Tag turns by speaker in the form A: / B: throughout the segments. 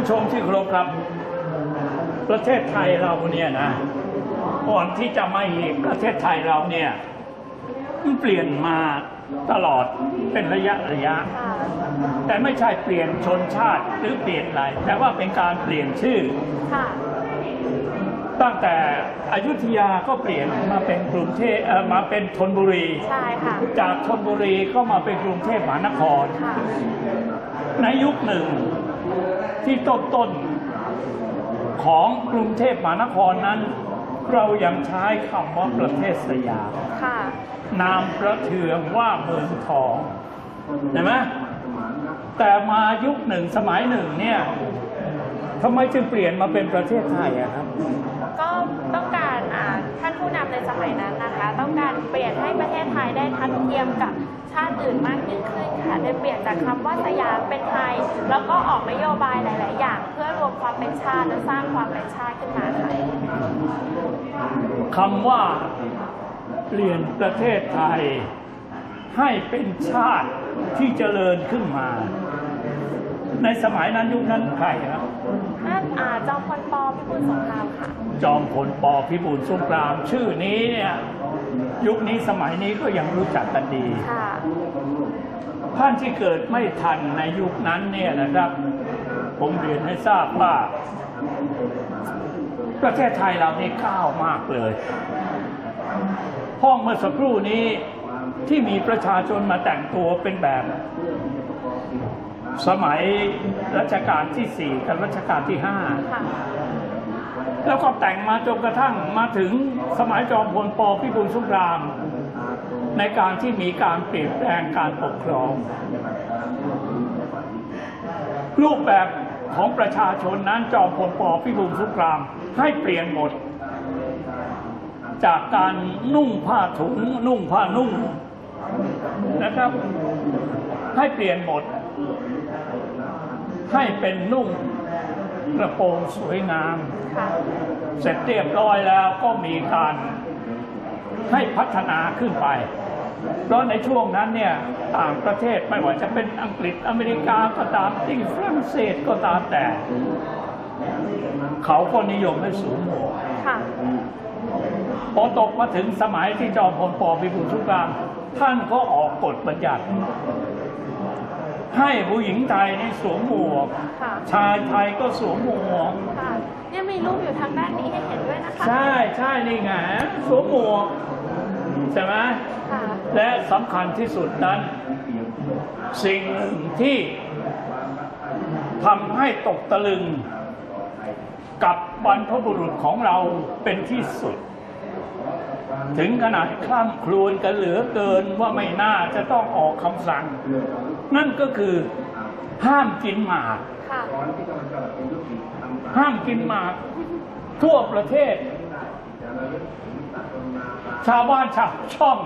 A: ผู้ชมที่เคารพครับ ประเทศไทยเราเนี่ยนะก่อนที่จะมาอีกประเทศไทยเราเนี่ยมันเปลี่ยนมาตลอดเป็นระยะระยะ
B: ค่ะ
A: แต่ไม่ใช่เปลี่ยนชนชาติหรือเปลี่ยนอะไร แต่ว่าเป็นการเปลี่ยนชื่อ
B: ค่ะ
A: ตั้งแต่อยุธยาก็เปลี่ยนมาเป็นกรุงเทพเอ่อมาเป็นธนบุรี
B: ใช่ค่ะ
A: จากธนบุรีก็มาเป็นกรุงเทพมหานคร
B: ค่ะ
A: ในยุคหนึ่ง ที่ต้นต้นๆของกรุงเทพมหานครนั้น เรายังใช้คำว่าประเทศสยาม
B: ค่ะ
A: นามประเทืองว่าเมืองทองเห็นไหมแต่มายุคหนึ่งสมัยหนึ่งเนี่ยทำไมจึงเปลี่ยนมาเป็นประเทศไทยอะครับ
B: ก็ต้องการอ่าท่านผู้นำในสมัยนั้นนะคะ ต้องการเปลี่ยนให้ประเทศไทยได้ทัดเทียมกับ ชาติอื่นมากยิ่งขึ้นค่ะได้เปลี่ยนจากคำว่าสยามเป็นไทย แล้วก็ออกนโยบายหลาย ๆ อย่าง เพื่อรวมความเป็นชาติและสร้างความเป็นชาติขึ้นมาค่ะ
A: คำว่าเปลี่ยนประเทศไทย ให้เป็นชาติที่เจริญขึ้นมา ในสมัยนั้นยุคนั้นใครครับ
B: นั่นอ่าจอมพลปพิบูลสงครามค่ะ
A: จอมพลปพิบูลสงครามชื่อนี้เนี่ย ยุคนี้สมัยนี้ก็ยังรู้จักกันดี
B: ค่ะ
A: ท่านที่เกิดไม่ทันในยุคนั้นเนี่ยนะครับ ผมเรียนให้ทราบว่า ประเทศไทยเรานี่ก้าวมากเลย ห้องเมื่อสักครู่นี้ที่มีประชาชนมาแต่งตัวเป็นแบบ สมัยรัชกาลที่สี่กับรัชกาลที่ห้า
B: ค่ะ
A: แล้วก็แต่งมาจนกระทั่งมาถึงสมัยจอมพลปพิบูลสงคราม ในการที่มีการเปลี่ยนแปลงการปกครอง รูปแบบของประชาชนนั้นจอมพลปพิบูลสงครามให้เปลี่ยนหมด จากการนุ่งผ้าถุงนุ่งผ้านุ่งนะครับให้เปลี่ยนหมด ให้เป็นนุ่ง กระโปรงสวยงาม
B: ค่ะ
A: เสร็จเรียบร้อยแล้วก็มีการให้พัฒนาขึ้นไป เพราะในช่วงนั้นเนี่ยต่างประเทศไม่ว่าจะเป็นอังกฤษอเมริกาก็ตามที่ฝรั่งเศสก็ตามแต่ เขาก็นิยมให้สวมหมวก
B: ค่ะ
A: พอตกมาถึงสมัยที่จอมพลปพิบูลสงคราม ท่านก็ออกกฎบัญญัติ ให้ผู้หญิงไทยนี่สวมหมวก
B: ค่ะ
A: ชายไทยก็สวมหมวก
B: ค่ะยังมีรูปอยู่ทางด้านนี้ให้เห็นด้วยนะคะ
A: ใช่ใช่นี่ไงสวมหมวกใช่ไหม
B: ค่ะ
A: และสำคัญที่สุดนั้น สิ่งหนึ่งที่ทำให้ตกตะลึง กับบรรพบุรุษของเราเป็นที่สุด ถึงขนาดคล่ำครวญกันเหลือเกินว่าไม่น่าจะต้องออกคำสั่ง นั่นก็คือห้ามกินหมาก
B: ค่ะ
A: ห้ามกินหมาก ทั่วประเทศ ชาวบ้านชาวช่อง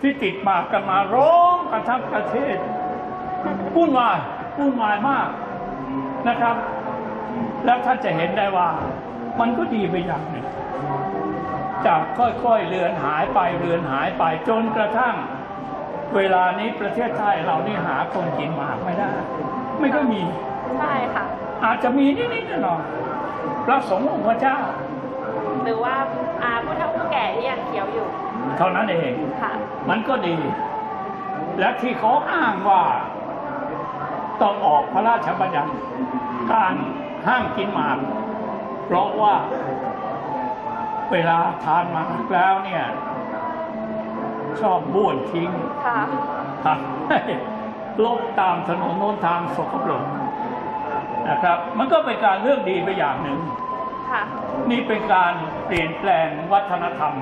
A: ที่ติดหมากกันมาร้องกันทั้งประเทศวุ่นวายวุ่นวายมากนะครับ แล้วท่านจะเห็นได้ว่า มันก็ดีไปอย่างหนึ่งจากค่อยๆเลือนหายไปเลือนหายไปจนกระทั่ง เวลานี้ประเทศไทยเรานี่หาคนกินหมากไม่ได้ ไม่ก็มี
B: ใช่ค่ะ
A: อาจจะมีนิดๆหน่อยๆพระสงฆ์องค์พระเจ้า
B: หรือว่าอาผู้เฒ่าผู้แก่ที่ยังเขียวอยู่
A: เท่านั้นเอง
B: ค่ะ
A: มันก็ดี และที่เขาอ้างว่า ต้องออกพระราชบัญญัติการห้ามกินหมาก เพราะว่าเวลาทานหมากแล้วเนี่ย ชอบบ้วนทิ้ง
B: ค่ะ
A: ทำให้ลบตามถนนโน้นทางสกปรกนะครับ มันก็เป็นการเรื่องดีไปอย่างหนึ่ง
B: ค่ะ
A: นี่เป็นการเปลี่ยนแปลงวัฒนธรรม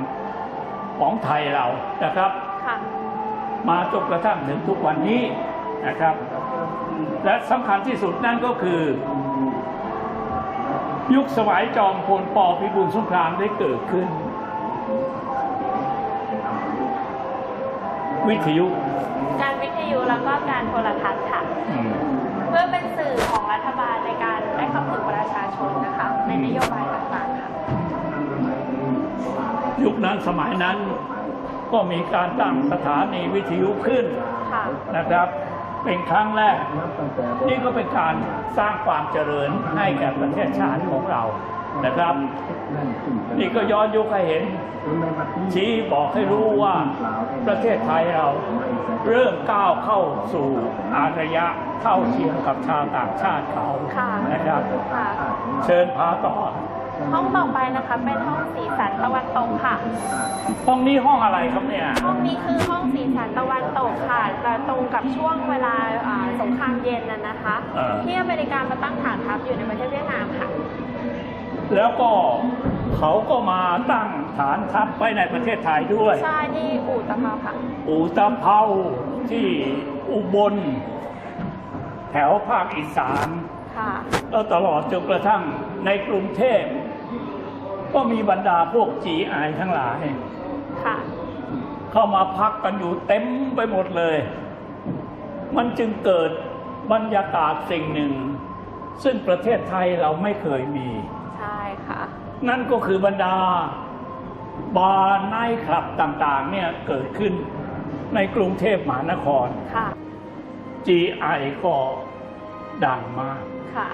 A: ของไทยเรานะครับ
B: ค่ะ
A: มาจนกระทั่งถึงทุกวันนี้นะครับ และสำคัญที่สุดนั่นก็คือ ยุคสมัยจอมพลปพิบูลสงครามได้เกิดขึ้น วิทยุ
B: การวิทยุแล้วก็การโทรทัศน์ค่ะ
A: อืม
B: เพื่อเป็นสื่อของรัฐบาลในการได้เข้าถึงประชาชนนะคะ ในนโยบายต่างๆค่ะ
A: ยุคนั้นสมัยนั้น ก็มีการตั้งสถานีวิทยุขึ้น
B: ค่ะ
A: นะครับ เป็นครั้งแรก นี่ก็เป็นการสร้างความเจริญให้แก่ประเทศชาติของเรา นะครับ นี่ก็ย้อนยุคให้เห็น ชี้บอกให้รู้ว่าประเทศไทยเราเริ่มก้าวเข้าสู่อารยะเท่าเทียมกับชาวต่างชาติเขา
B: ค่ะ
A: นะครับ
B: ค่ะ
A: เชิญพาต่อ
B: ห้องต่อไปนะคะเป็นห้องสีสันตะวันตกค่ะ
A: ห้องนี้ห้องอะไรครับเนี่ย
B: ห้องนี้คือห้องสีสันตะวันตกค่ะจะตรงกับช่วงเวลาอ่าสงครามเย็นน่ะนะคะ
A: เออ
B: ที่อเมริกามาตั้งฐานทัพอยู่ในประเทศเวียดนามค่ะ
A: แล้วก็เขาก็มาตั้งฐานทัพไว้ในประเทศไทยด้วย
B: ใช่ที่อู่ตะเภาค่ะ
A: อูตะเภาที่อุบล แถวภาคอีสาน
B: ค่ะ
A: แล้วตลอดจนกระทั่งในกรุงเทพ ก็มีบรรดาพวก GI ทั้งหลาย
B: ค่ะ
A: เข้ามาพักกันอยู่เต็มไปหมดเลย มันจึงเกิดบรรยากาศสิ่งหนึ่ง ซึ่งประเทศไทยเราไม่เคยมี
B: ใช่ค่ะ
A: นั่นก็คือบรรดาบาร์ไนท์คลับต่างๆเนี่ยเกิดขึ้นในกรุงเทพมหานคร
B: ค่ะ
A: GI ก็ดังมาก
B: ค่ะ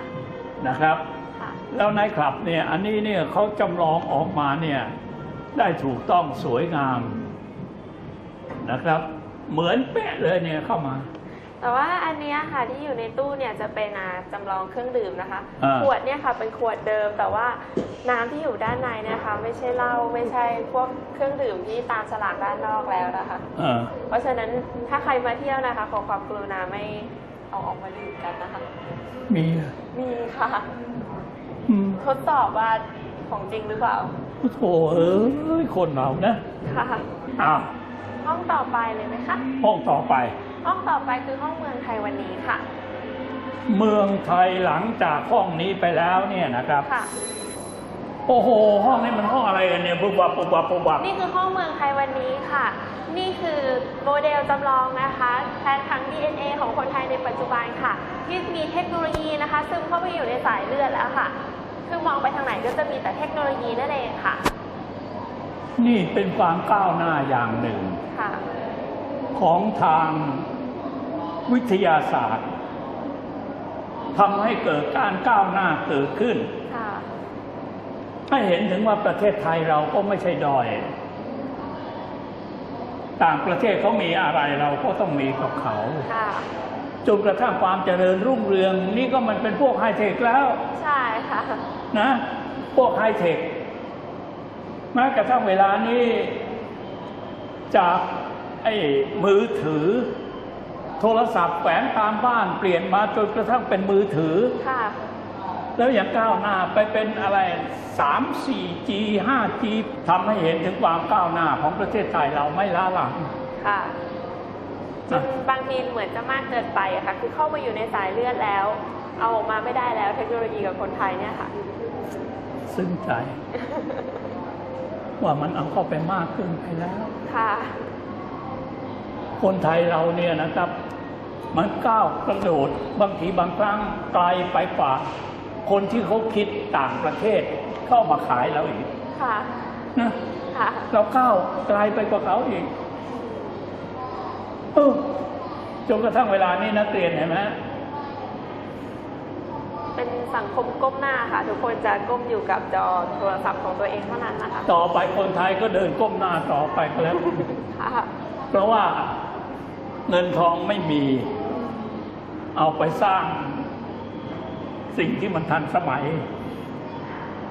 A: นะครับ
B: ค่ะ
A: แล้วไนท์คลับเนี่ยอันนี้เนี่ยเขาจำลองออกมาเนี่ยได้ถูกต้องสวยงามนะครับ เหมือนเป๊ะเลยเนี่ยเข้ามา
B: แต่ว่าอันเนี้ยค่ะที่อยู่ในตู้เนี่ยจะเป็นอ่าจำลองเครื่องดื่มนะคะ
A: อ่า
B: ขวดเนี่ยค่ะเป็นขวดเดิม แต่ว่าน้ำที่อยู่ด้านในเนี่ยค่ะไม่ใช่เหล้าไม่ใช่พวกเครื่องดื่มที่ตามฉลากด้านนอกแล้วนะคะ
A: เออ
B: เพราะฉะนั้นถ้าใครมาเที่ยวนะคะขอความกรุณาไม่เอาออกมาดื่มกันนะคะ
A: มีเหรอ
B: มีค่ะ
A: อืม
B: ทดสอบว่าของจริงหรือเปล่า
A: โถ่เอ้ยคนเรานะ
B: ค่ะ
A: อ้าว
B: ห้องต่อไปเลยไหมคะ
A: ห้องต่อไป
B: ห้องต่อไปคือห้องเมืองไทยวันนี้ค่ะ
A: เมืองไทยหลังจากห้องนี้ไปแล้วเนี่ยนะครับ
B: ค่ะ
A: โอ้โห ห้องนี้มันห้องอะไรกันเนี่ยปุ๊บวับปุ๊บวับปุ๊บวับ
B: นี่คือห้องเมืองไทยวันนี้ค่ะ นี่คือโมเดลจำลองนะคะแทนทั้ง DNA ของคนไทยในปัจจุบันค่ะ ที่มีเทคโนโลยีนะคะ ซึมเข้าไปอยู่ในสายเลือดแล้วค่ะ คือมองไปทางไหนก็จะมีแต่เทคโนโลยีนั่นเองค่ะ
A: นี่เป็นความก้าวหน้าอย่างหนึ่ง
B: ค่ะ
A: ของทางวิทยาศาสตร์ทำให้เกิดการก้าวหน้าเกิดขึ้น
B: ค่ะ
A: ให้เห็นถึงว่าประเทศไทยเราก็ไม่ใช่ดอย ต่างประเทศเขามีอะไรเราก็ต้องมีกับเขา
B: ค่ะ
A: จนกระทั่งความเจริญรุ่งเรือง นี่ก็มันเป็นพวกไฮเทคแล้ว
B: ใช่ค่ะ
A: นะ พวกไฮเทคแม้กระทั่งเวลานี้จาก ไอ้มือถือ โทรศัพท์แฝงตามบ้านเปลี่ยนมาจนกระทั่งเป็นมือถือ
B: ค่ะ
A: แล้วอย่างก้าวหน้าไปเป็นอะไร 3 4G 5G ทำให้เห็นถึงความก้าวหน้าของประเทศไทยเราไม่ล้าหลัง
B: ค่ะจนบางทีเหมือนจะมากเกินไปอะค่ะ คือเข้ามาอยู่ในสายเลือดแล้ว เอาออกมาไม่ได้แล้วเทคโนโลยีกับคนไทยเนี่ยค่ะ
A: ซึ้งใจ ว่ามันเอาเข้าไปมากขึ้นไปแล้ว
B: ค่ะ
A: คนไทยเราเนี่ยนะครับ มันก้าวกระโดดบางทีบางครั้งไกลไปกว่า คนที่เขาคิดต่างประเทศเข้ามาขายเราอีก
B: ค่ะ
A: นะ
B: ค่ะ
A: เราก้าวไกลไปกว่าเขาอีกเออจนกระทั่งเวลานี้นักเรียนเห็นไหม
B: เป็นสังคมก้มหน้าค่ะ ทุกคนจะก้มอยู่กับจอโทรศัพท์ของตัวเองเท่านั้นนะคะ
A: ต่อไปคนไทยก็เดินก้มหน้าต่อไปก็แล้ว
B: ค่ะ
A: เพราะว่า เงินทองไม่มี เอาไปสร้างสิ่งที่มันทันสมัย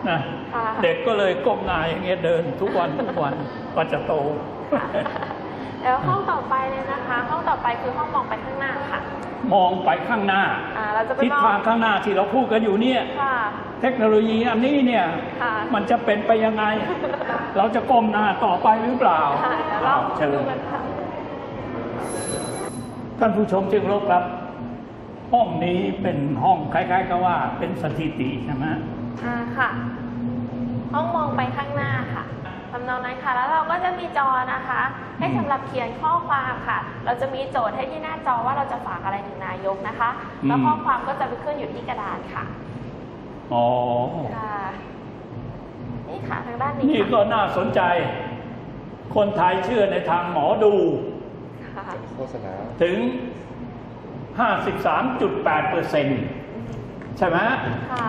A: นะ
B: ค่ะ
A: เด็กก็เลยก้มหน้าอย่างเงี้ยเดินทุกวันทุกวันกว่าจะโต
B: แล้วห้องต่อไปเลยนะคะ ห้องต่อไปคือห้องมองไปข้างหน้าค่ะ
A: มองไปข้างหน้า
B: อ่าเราจะไป
A: ทิศ
B: มอง
A: ทางข้างหน้าที่เราพูดกันอยู่เนี่ย
B: ค่ะ
A: เทคโนโลยีอันนี้เนี่ย
B: ค่ะ
A: มันจะเป็นไปยังไง เราจะก้มหน้าต่อไปหรือเปล่า
B: ค่ะเดี๋ยวเรา
A: อ้าวเชิ
B: ดู
A: ญ
B: กันค่ะ
A: ท่านผู้ชมจึงรบครับ ห้องนี้เป็นห้องคล้ายๆกับว่าเป็นสถิติใช่ไหม
B: อ่าค่ะ ห้องมองไปข้างหน้าค่ะทำนองนั้นค่ะ แล้วเราก็จะมีจอนะคะ ให้สำหรับเขียนข้อความค่ะ เราจะมีโจทย์ให้ที่หน้าจอว่าเราจะฝากอะไรถึงนายกนะคะ แล้วข้อความก็จะไปขึ้นอยู่ที่กระดานค่ะ
A: อ๋อ
B: ค่ะนี่ค่ะทางด้านนี้
A: นี่ก็
B: ค่ะ
A: น่าสนใจ คนไทยเชื่อในทางหมอดู
B: ค่ะ
C: โฆษณา
A: ถึง 53.8เปอร์เซ็นต์ใช่ไหม
B: ค่ะ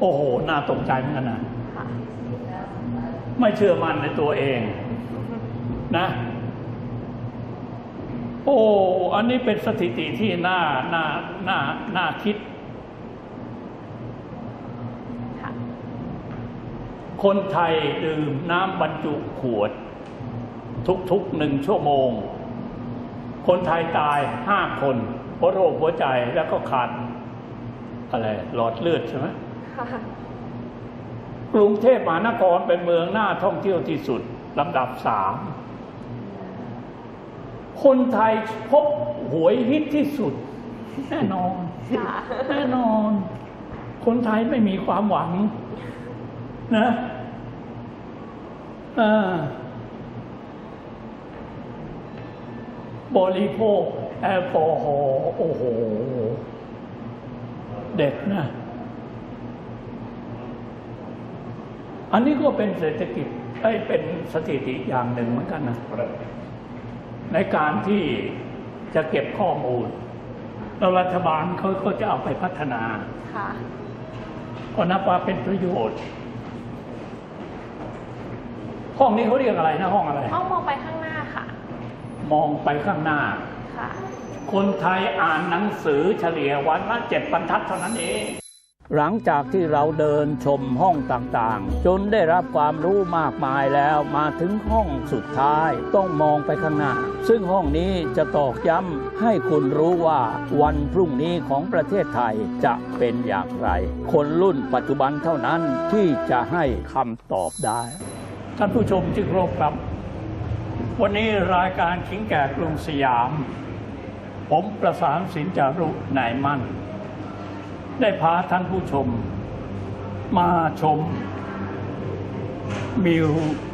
A: โอ้โห น่าตกใจเหมือนกันนะ
B: ค่ะ
A: ไม่เชื่อมั่นในตัวเองนะ โอ้ อันนี้เป็นสถิติที่น่าน่าน่าน่าคิด
B: ค่ะ
A: คนไทยดื่มน้ำบรรจุขวด ทุกๆหนึ่งชั่วโมง คนไทยตายห้าคนเพราะโรคหัวใจแล้วก็ขาดอะไรหลอดเลือดใช่ไหม
B: ค่ะ
A: กรุงเทพมหานครเป็นเมืองน่าท่องเที่ยวที่สุดลำดับสามคนไทยพบหวยฮิตที่สุด แน่นอน
B: ค่ะ
A: แน่นอน คนไทยไม่มีความหวัง นะอ่า บริโภคแอลกอฮอล์โอ้โห เด็กนะ อันนี้ก็เป็นเศรษฐกิจไอ้ยเป็นสถิติอย่างหนึ่งเหมือนกันนะ ในการที่จะเก็บข้อมูลแล้วรัฐบาลเขาก็จะเอาไปพัฒนา
B: ค่ะ
A: ก็นับว่าเป็นประโยชน์ ห้องนี้เขาเรียกอะไรนะห้องอะไร
B: ห้องมองไปข้างหน้าค่ะ
A: มองไปข้างหน้า
B: ค่ะ
A: คนไทยอ่านหนังสือเฉลี่ยวันละเจ็ดบรรทัดเท่านั้นเอง หลังจากที่เราเดินชมห้องต่างๆ จนได้รับความรู้มากมายแล้วมาถึงห้องสุดท้ายต้องมองไปข้างหน้า ซึ่งห้องนี้จะตอกย้ำให้คุณรู้ว่าวันพรุ่งนี้ของประเทศไทยจะเป็นอย่างไร คนรุ่นปัจจุบันเท่านั้นที่จะให้คำตอบได้ ท่านผู้ชมที่เคารพครับ วันนี้รายการขิงแก่กรุงสยาม ผมประสานสินจารุนายมั่น ได้พาท่านผู้ชม มาชม มิว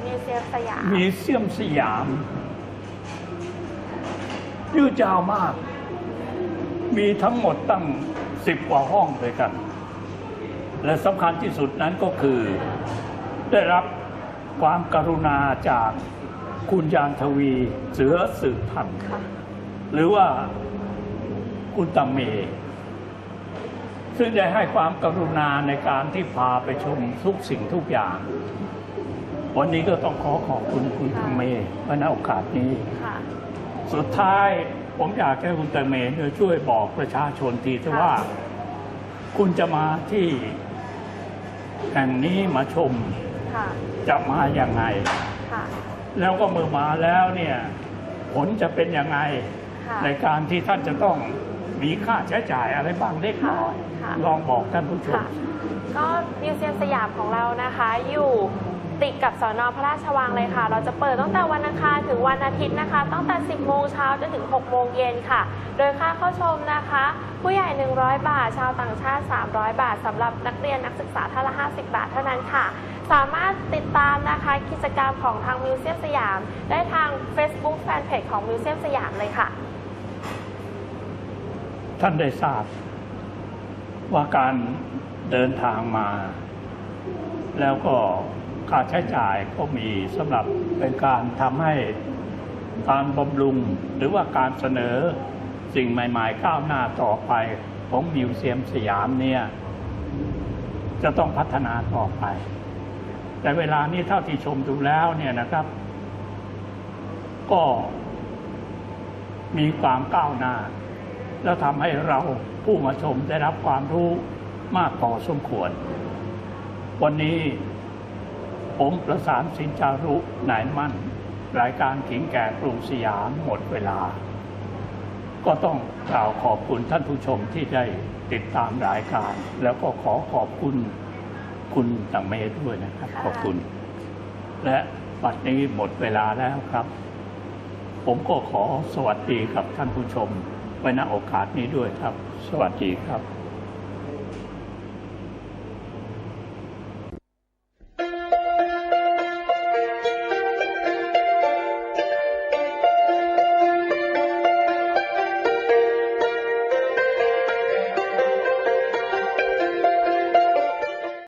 B: มิวเซียมสยาม
A: มีเซียมสยามยืดยาวมาก มีทั้งหมดตั้งสิบกว่าห้องเลยกัน และสำคัญที่สุดนั้นก็คือ ได้รับความกรุณาจาก คุณยานทวีเสือสืบพันธุ์
B: ค่ะ
A: หรือว่าคุณตัมเม ซึ่งได้ให้ความกรุณาในการที่พาไปชมทุกสิ่งทุกอย่าง วันนี้ก็ต้องขอขอบคุณคุณตัมเมไว้ในโอกาสนี้
B: ค่ะ
A: สุดท้ายผมอยากให้คุณตัมเมเนี่ยช่วยบอกประชาชนทีที่ว่า คุณจะมาที่แห่งนี้มาชม
B: ค่ะ
A: จะมาอย่างไง
B: ค่ะ
A: แล้วก็เมื่อมาแล้วเนี่ยผลจะเป็นยังไง
B: ค่ะ
A: ในการที่ท่านจะต้องมีค่าใช้จ่ายอะไรบ้างเล็กน้อย
B: ค่ะ
A: ลองบอกท่านผู้ชม
B: ค่ะก็มิวเซียมสยามของเรานะคะ อยู่ติดกับสอนอพระราชวังเลยค่ะ เราจะเปิดตั้งแต่วันอังคารถึงวันอาทิตย์นะคะ ตั้งแต่ 10 โมงเช้าจนถึง 6 โมงเย็นค่ะ โดยค่าเข้าชมนะคะ ผู้ใหญ่ 100 บาท ชาวต่างชาติ 300 บาทสำหรับนักเรียนนักศึกษาท่านละ 50 บาทเท่านั้นค่ะ สามารถติดตามนะคะกิจกรรมของทางมิวเซียมสยาม ได้ทาง Facebook Fanpage ของมิวเซียมสยามเลยค่ะ
A: ท่านได้ทราบ ว่าการเดินทางมา แล้วก็ค่าใช้จ่ายก็มีสำหรับเป็นการทำให้การบำรุงหรือว่าการเสนอสิ่งใหม่ๆก้าวหน้าต่อไปของมิวเซียมสยามเนี่ย จะต้องพัฒนาต่อไป แต่เวลานี้เท่าที่ชมดูแล้วเนี่ยนะครับ ก็มีความก้าวหน้า แล้วทำให้เราผู้มาชมได้รับความรู้มากพอสมควร วันนี้ผมประสานสินจารุนายมั่น รายการขิงแก่กรุงสยามหมดเวลา ก็ต้องกล่าวขอบคุณท่านผู้ชมที่ได้ติดตามรายการ แล้วก็ขอขอบคุณ คุณตังเมด้วยนะครับ ขอบคุณ และบัดนี้หมดเวลาแล้วครับ ผมก็ขอสวัสดีกับท่านผู้ชมไว้ณโอกาสนี้ด้วยครับ สวัสดีครับ